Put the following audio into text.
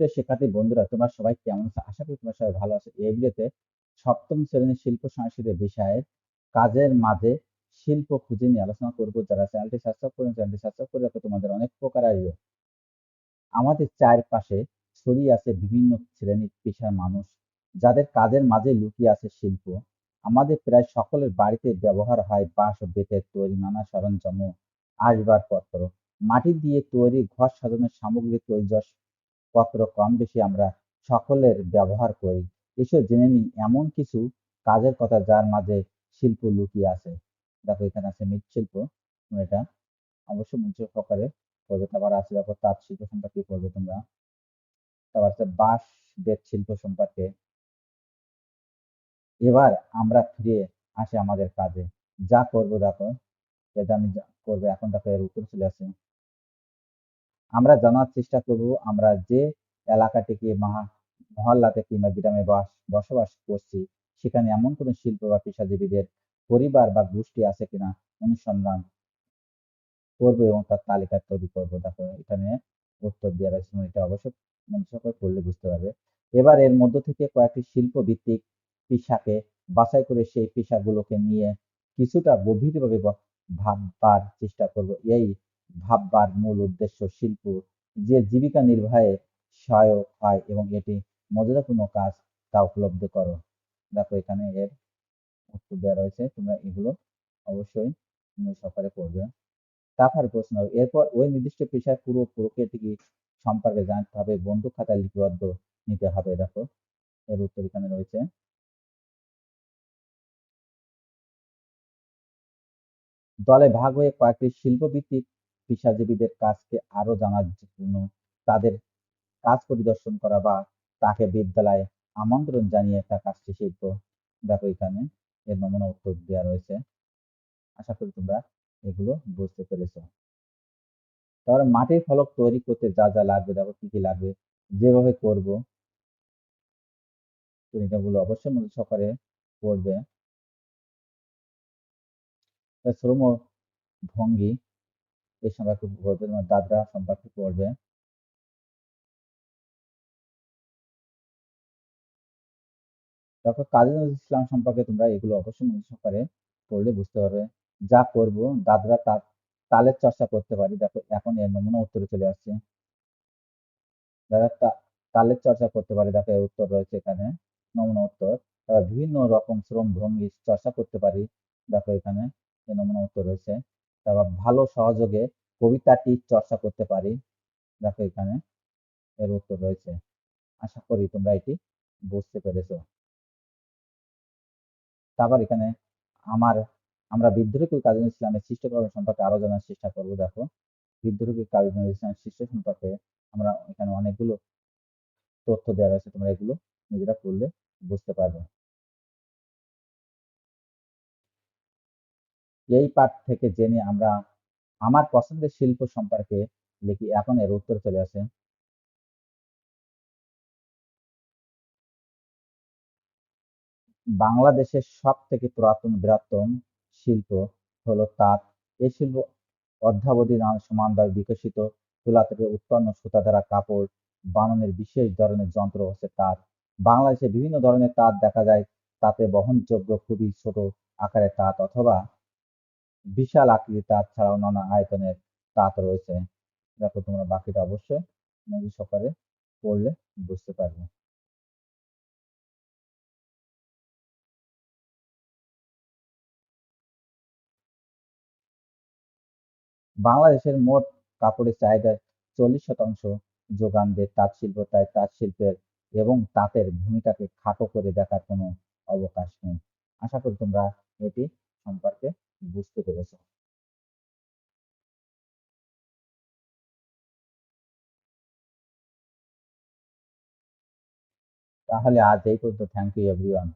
শিক্ষার্থী বন্ধুরা, তোমরা সবাই কেমন আছো? আশা করি তোমরা সবাই ভালো আছো। এই ভিডিওতে সপ্তম শ্রেণির শিল্প সংস্কৃতি বিষয়ে কাজের মাঝে শিল্প খুঁজে নিয়ে আলোচনা করব। যারা চ্যানেলটি সাবস্ক্রাইব করেন, চ্যানেলটি সাবস্ক্রাইব করে রাখো। তোমাদের অনেক উপকার আসবে। আমাদের চারপাশে ছড়িয়ে আছে বিভিন্ন শ্রেণির পেশার মানুষ। যাদের কাজের মাঝে লুকিয়ে আছে শিল্প। আমাদের প্রায় সকলের বাড়িতে ব্যবহার হয় বাঁশ ও বেতের তৈরি, নানা সরঞ্জাম আসবাবপত্র। মাটি দিয়ে তৈরি, ঘর সাজানোর সামগ্রী, তৈরি পত্র কম বেশি আমরা সকলের ব্যবহার করি? এসব জেনে নিই। এমন কিছু কাজের কথা যার মাঝে শিল্প লুকিয়ে আছে। দেখো, এখানে আছে মৃৎশিল্প। এটা অবশ্যই মঞ্চ সহকারে করবে। তারপর আছে দেখো তাঁত শিল্প সম্পর্কে তোমরা। তারপর আছে বাঁশ বেত শিল্প সম্পর্কে। এবার আমরা ফিরে আসি আমাদের কাজে। যা করব দেখো, এটা আমি করব এখন দেখো এর উত্তর চলে আসে। আমরা জানার চেষ্টা করব, আমরা যে এলাকাটিকে মহল্লাতে কিংবা গ্রামে বাস, বসবাস করছি, সেখানে এমন কোনো শিল্প বা পেশাজীবীদের পরিবার বা গোষ্ঠী আছে কিনা অনুসন্ধান করব এবং তার তালিকা তৈরি করব। দেখো, এখানে উত্তর দেওয়া রয়েছে এটা অবশ্যই মনোযোগ করে পড়লে বুঝতে পারবে। এবার এর মধ্য থেকে কয়েকটি শিল্প ভিত্তিক পেশাকে বাছাই করে সেই পেশাগুলোকে নিয়ে কিছুটা গভীরভাবে ভাববার চেষ্টা করব। এই ভাববার মূল উদ্দেশ্য শিল্প যে জীবিকা নির্বাহে সহায়ক হয় এবং এটি মর্যাদাপূর্ণ কাজ তা উপলব্ধ করো। দেখো এখানে এর উত্তর দেওয়া রয়েছে, তোমরা এগুলো অবশ্যই সহকারে পড়বে। তারপর প্রশ্ন, এরপর ওই নির্দিষ্ট পেশার পুরো প্রক্রিয়াটিকে সম্পর্কে জানতে হবে? বন্ধু খাতায় লিপিবদ্ধ নিতে হবে, দেখো। এর উত্তর এখানে রয়েছে। দলে ভাগ হয়ে কয়েকটি শিল্পভিত্তিক পেশাজীবীদের কাজকে আরও জানার জন্য তাদের কাজ পরিদর্শন করা বা তাকে বিদ্যালয়ে আমন্ত্রণ জানিয়ে তার কাজটি শিল্প দেখো এখানে এর নমুনা উত্তর দেওয়া রয়েছে। আশা করি তোমরা এগুলো বুঝতে পেরেছ। তারপরে মাটির ফলক তৈরি করতে যা যা লাগবে, দেখো কি কি লাগবে, যেভাবে করবগুলো অবশ্যই মধ্যে সহকারে পড়বে। শ্রম ভঙ্গি এই সম্পর্কে পড়বে তোমার দাদরা সম্পর্কে পড়বে। তারপর কাজী নজরুল ইসলাম সম্পর্কে তোমরা এগুলো অবশ্যই মনোযোগ সহকারে পড়লে বুঝতে পারবে। যা করব দাদরা তার তালের চর্চা করতে পারি। দেখো, এখন এর নমুনা উত্তরে চলে আসছে। দাদা তালের চর্চা করতে পারি। দেখো, এর উত্তর রয়েছে এখানে, নমুনা উত্তর। তারপর বিভিন্ন রকম শ্রম ভঙ্গি চর্চা করতে পারি। দেখো এখানে এই নমুনা উত্তর রয়েছে। তারপর ভালো সহযোগে কবিতাটি চর্চা করতে পারি। দেখো এখানে এর উত্তর রয়েছে। আশা করি তোমরা এটি বুঝতে পেরেছ। তারপর এখানে আমার, আমরা বিদ্রোহী কাজী ইসলামের সৃষ্টকর্ম সম্পর্কে আরও জানার চেষ্টা করব। দেখো, বিদ্রোহী কাজী ইসলামের সৃষ্ট সম্পর্কে আমরা এখানে অনেকগুলো তথ্য দেওয়া রয়েছে। তোমরা এগুলো নিজেরা পড়লে বুঝতে পারবে। এই পাঠ থেকে জেনে আমরা আমার পছন্দের শিল্প সম্পর্কে লিখি। এখন এর উত্তর চলে আসে। বাংলাদেশের সব থেকে পুরাতন বৃহত্তম শিল্প হলো তাঁত। এই শিল্প অদ্যাবধি সমানভাবে বিকশিত। তুলা থেকে উৎপন্ন সুতা দ্বারা কাপড়, বানানোর বিশেষ ধরনের যন্ত্র হচ্ছে তাঁত। বাংলাদেশে বিভিন্ন ধরনের তাঁত দেখা যায়। তাতে বহনযোগ্য খুবই ছোট আকারের তাঁত অথবা বিশাল আকৃতির তাঁত ছাড়াও নানা আয়তনের তাঁত রয়েছে। দেখো তোমরা বাকিটা অবশ্যই মনোযোগ সহকারে পড়লে বুঝতে পারবে। বাংলাদেশের মোট কাপড়ের চাহিদার চল্লিশ শতাংশ যোগান দেয় তাঁত শিল্প, তাই তাঁত শিল্পের এবং তাঁতের ভূমিকাকে খাটো করে দেখার কোনো অবকাশ নেই। আশা করি তোমরা এটি সম্পর্কে বুঝতে পেরেছ। তাহলে আজ এই পর্যন্ত। Thank you everyone